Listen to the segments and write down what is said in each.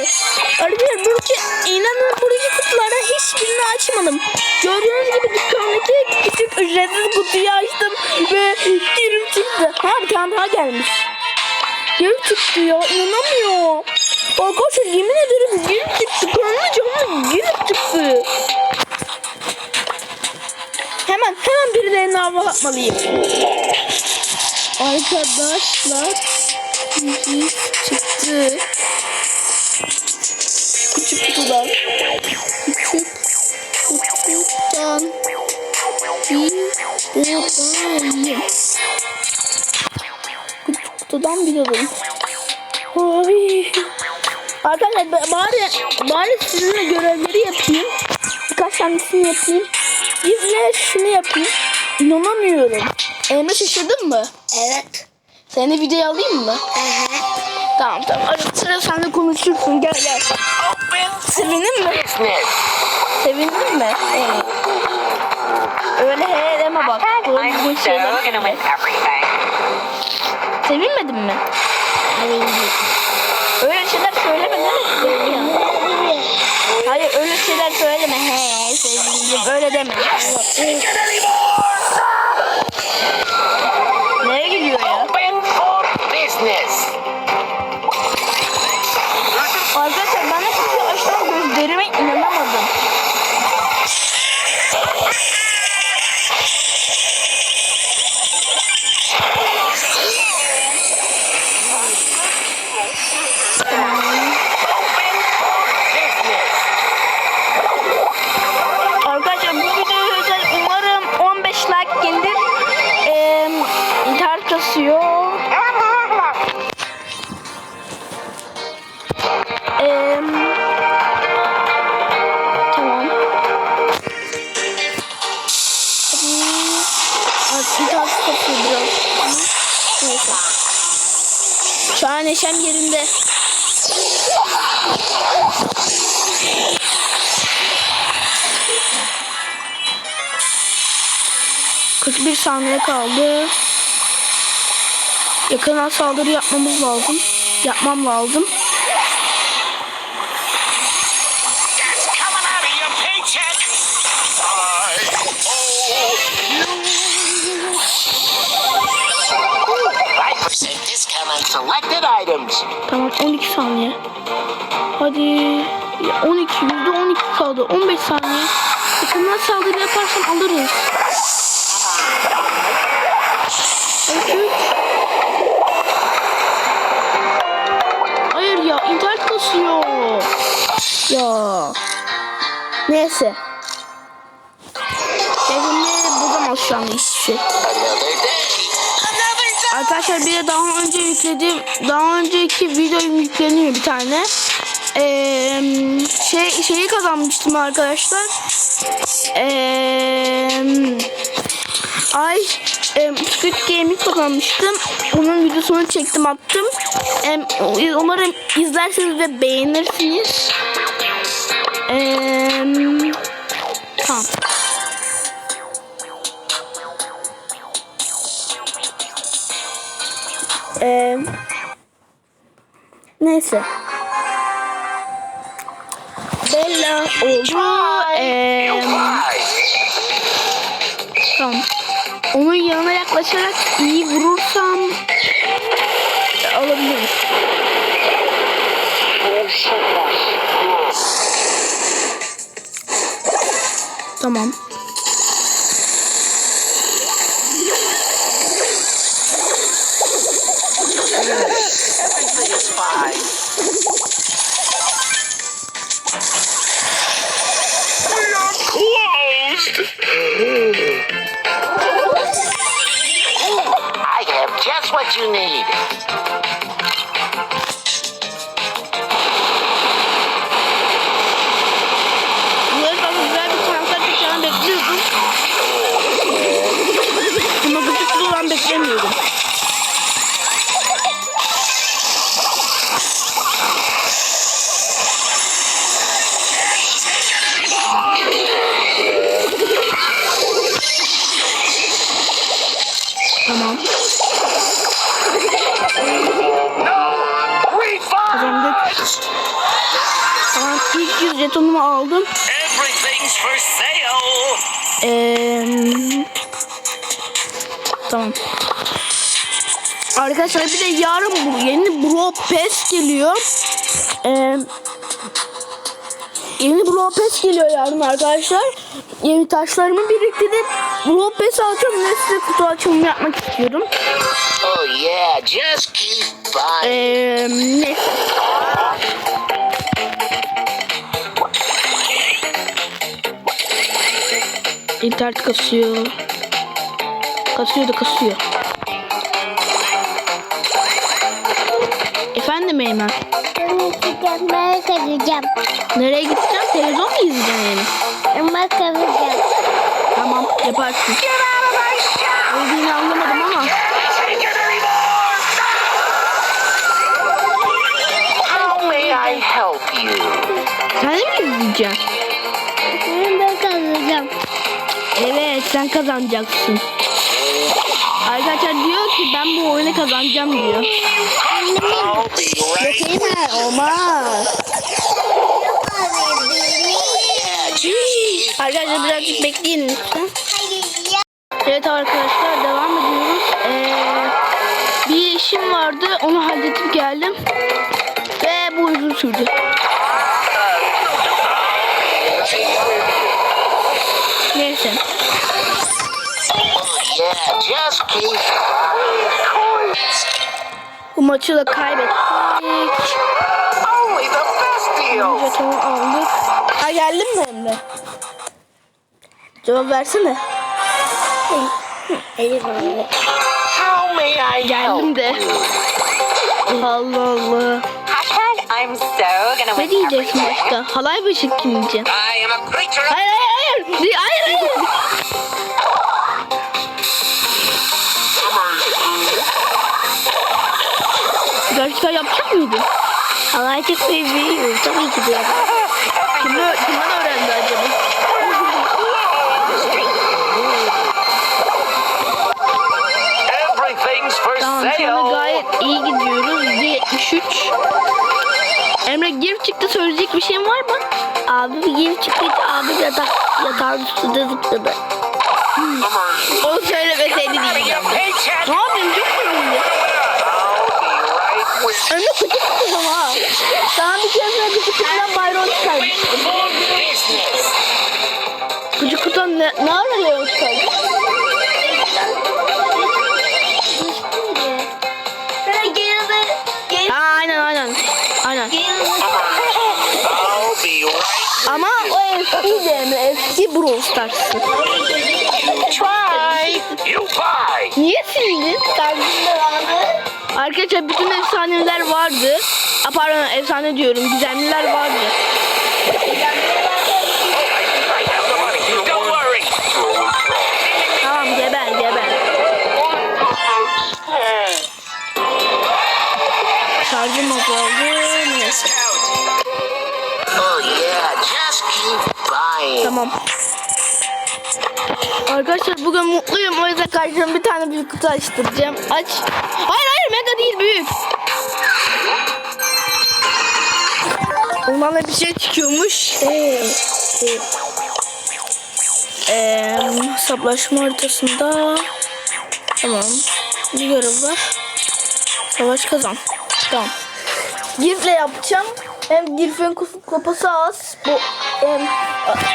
Arkadaşlar buradaki inanın buradaki kutulardan hiçbirini açmadım. Gördüğünüz gibi dükkandaki küçük ücretsiz kutuyu açtım ve girim çıktı. Ha bir tane daha gelmiş. Girim çıktı ya inanamıyorum. Arkadaşlar yemin ederim girim çıktı. Kanlı canlı girim çıktı. Hemen hemen birilerine hava atmalıyım. Arkadaşlar girim çıktı. Küçük. Küçük kutudan. Bir buradayım. Küçük kutudan bir alayım. Ay. Arkadaşlar ba- bari, bari sizinle görevleri yapayım. Birkaç tanesini yapayım. Bir de şunu yapayım. İnanamıyorum. Emre şaşırdın mı? Evet. Seni videoya alayım mı? Tamam tamam. Arada sıra sen de konuşursun. Gel gel. Sevindin mi? Sevindin mi? Öyle he deme bak. Doğru şeyler. Sevinmedin mi? Öyle şeyler söyleme deme. ya. Hayır öyle şeyler söyleme. He sevindim. Öyle deme. 41 saniye kaldı. Yakından saldırı yapmamız lazım. Yapmam lazım. Tamam 12 saniye. Hadi 12 yüzde 12 kaldı. 15 saniye. Yakından saldırı yaparsam alırız. Hayır ya internet kasıyor. Ya. Neyse. Evimi bozamaz şu anda. Arkadaşlar bir de daha önce yüklediğim daha önceki videom yükleniyor bir tane. Ee, şey şeyi kazanmıştım arkadaşlar. Ee, ay e, Squid Game'i kazanmıştım. Onun videosunu çektim attım. Em, umarım izlersiniz ve beğenirsiniz. Ee, tamam. Ee, neyse. Bella oldu. Ee, tamam. Onun yanına yaklaşarak iyi vurursam alabilirim. Tamam. Everything's fine. You need. Aldım. Everything's for sale. Eee tamam. Arkadaşlar bir de yarın bu yeni Bro Pass geliyor. Eee yeni Bro Pass geliyor yarın arkadaşlar. Yeni taşlarımı biriktirip Bro Pass alacağım ve size kutu açılımı yapmak istiyorum. Oh yeah, just keep buying. Eee neyse. İnternet kasıyor. Kasıyor da kasıyor. Efendim Eymen. Ben kalacağım. Nereye gideceğim? Televizyon mu izleyeceksin yani? Kalacağım. Tamam yaparsın. Dediğini anlamadım ama. How may I help you? Sen de mi izleyeceksin? Sen kazanacaksın. Arkadaşlar diyor ki ben bu oyunu kazanacağım diyor. Right. Eymen olmaz. Arkadaşlar birazcık bekleyin lütfen. Evet arkadaşlar devam ediyoruz. Ee, bir işim vardı onu halledip geldim. Ve bu uzun sürdü. Buying. Bu maçı da kaybettik. Jetonu aldık. Ha geldin mi Emre? Cevap versene. Help Geldim de. Allah Allah. I'm so gonna Ne diyeceksin başka? Halay başı kim diyeceksin? I am a creature of Hayır hayır hayır. Di- Hayır hayır. Gerçekten yapacak mıydın? Halay çıkmayı biliyorum. Tabii ki de. Kimden, kimden öğrendi acaba? Everything's for Tamam şu anda sale. gayet iyi gidiyoruz. 73. Çıktı söyleyecek bir şeyin var mı? Abi bir geri çıktı. Abi yatak, yatağın üstünde zıpladı. Onu of iyiydi. your paycheck. Ne yapayım çok sevindim. Emre küçük kızım ha. Sana bir kez daha küçük kızdan bayram çıkarmıştım. Küçük kutan ne, ne ara Leo çıkardı? Aynen. I'll be right. Ama o eski de Emre. Eski Brawl Stars'ı. Try. You buy. Niye sildin? Arkadaşlar bütün efsaneler vardı. A, pardon efsane diyorum. Gizemliler vardı. Oh buying. Tamam. Arkadaşlar bugün mutluyum. O yüzden karşıma bir tane büyük kutu açtıracağım. Aç. Hayır hayır mega değil büyük. Ondan da bir şey çıkıyormuş. Ee, hesaplaşma haritasında tamam bir görev var. Savaş kazan. Tamam. Girf'le yapacağım. Hem Girf'in kupası az. Bu hem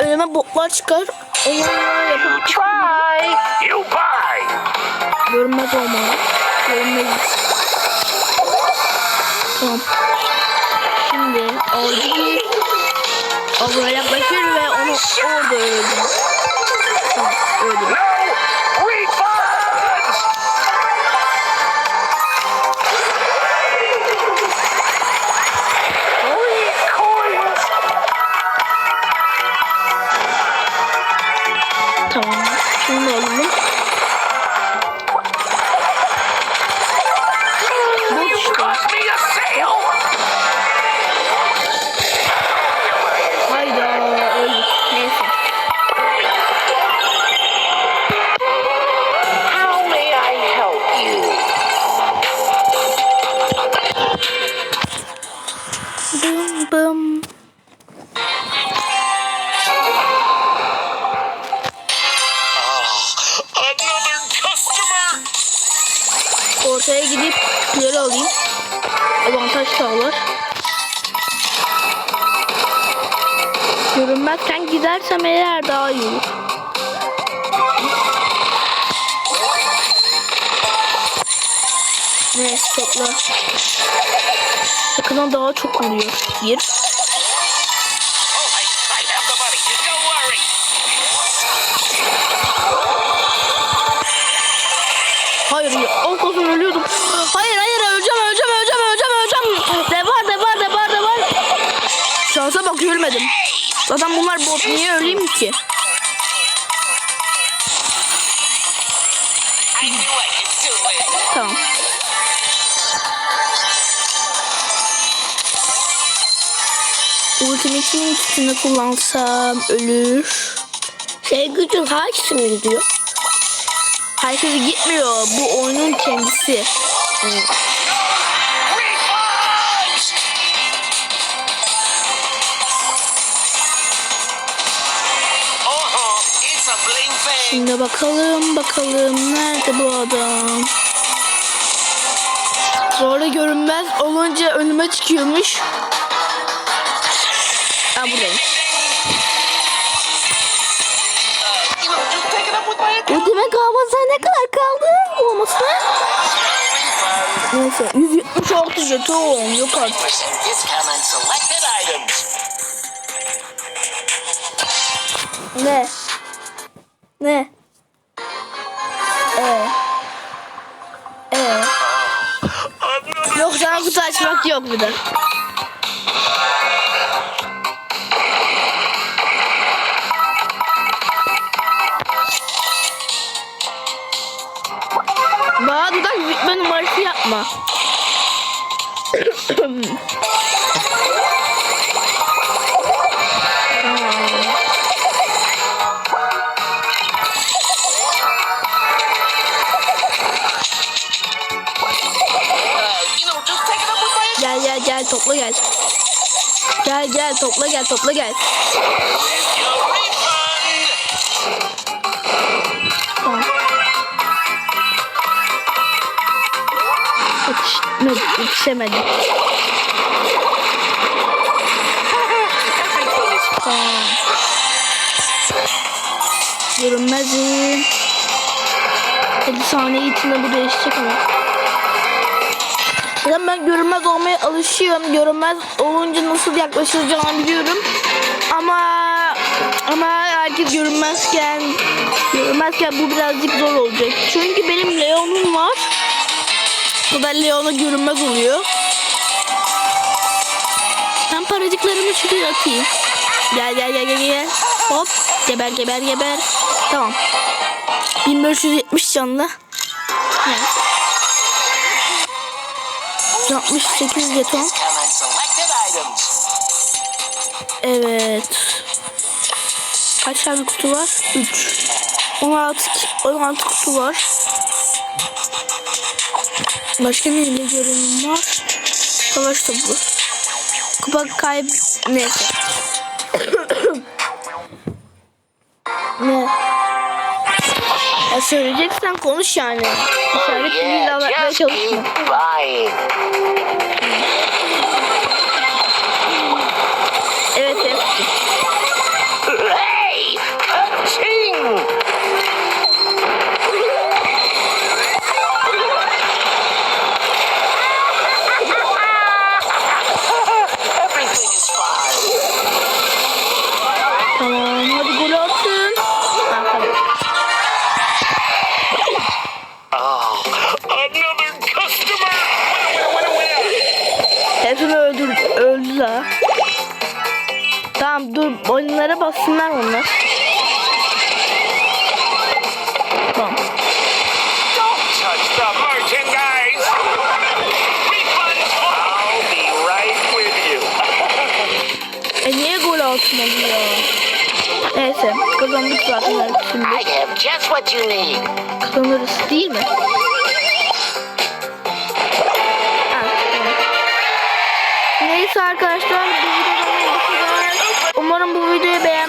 önüme botlar çıkar. Onlarla Try. You buy. görünmez olmalı. Görünmez. Tamam. Şimdi avcı avına yaklaşır ve onu orada öldürür. Tamam öldürür. Gidersem eğer daha iyi olur. Neyse topla. Yakından daha çok. Don't worry. Hayır ya. Az olsun ölüyordum. Hayır hayır öleceğim öleceğim öleceğim öleceğim öleceğim. De var de var de var de var. Şansa bak ölmedim. Zaten bunlar bot niye öleyim ki? Tamam. Ultimate kimin üstüne kullansam ölür. Şey gücün hangisini gidiyor? Herkese gitmiyor. Bu oyunun kendisi. Refunds! Şimdi bakalım bakalım nerede bu adam? Sonra görünmez olunca önüme çıkıyormuş. Ha buradayım. Ödeme kahvası ne kadar kaldı olmasına? Neyse 176 jeton yok artık. Ne? Ne? Ee. Ee. Yok sana kutu açmak yok bir de. Bana dudak bitme numarası yapma. Topla gel. Gel gel topla gel topla gel. Yetişmedi, Tamam. Görünmezim. 50 saniye içinde bu değişecek ama. Zaten ben görünmez olmaya alışıyorum. Görünmez olunca nasıl yaklaşılacağını biliyorum. Ama ama herkes görünmezken görünmezken bu birazcık zor olacak. Çünkü benim Leon'um var. Bu da Leon'a görünmez oluyor. Ben paracıklarımı şuraya atayım. Gel gel gel gel gel. Hop. Geber geber geber. Tamam. 1570 canlı. Evet. 168 jeton. Evet. Kaç tane kutu var? 3. 16, 16 kutu var. Başka ne görünüm var? Savaş topu. Kupa kayb... Neyse. Söyleyeceksen konuş yani. İşaret diliyle anlatmaya çalışma. saçmalıyor. Neyse kazandık zaten şimdi. Kazanırız değil mi? Neyse arkadaşlar bu videodan bu kadar. Umarım bu videoyu beğendiniz.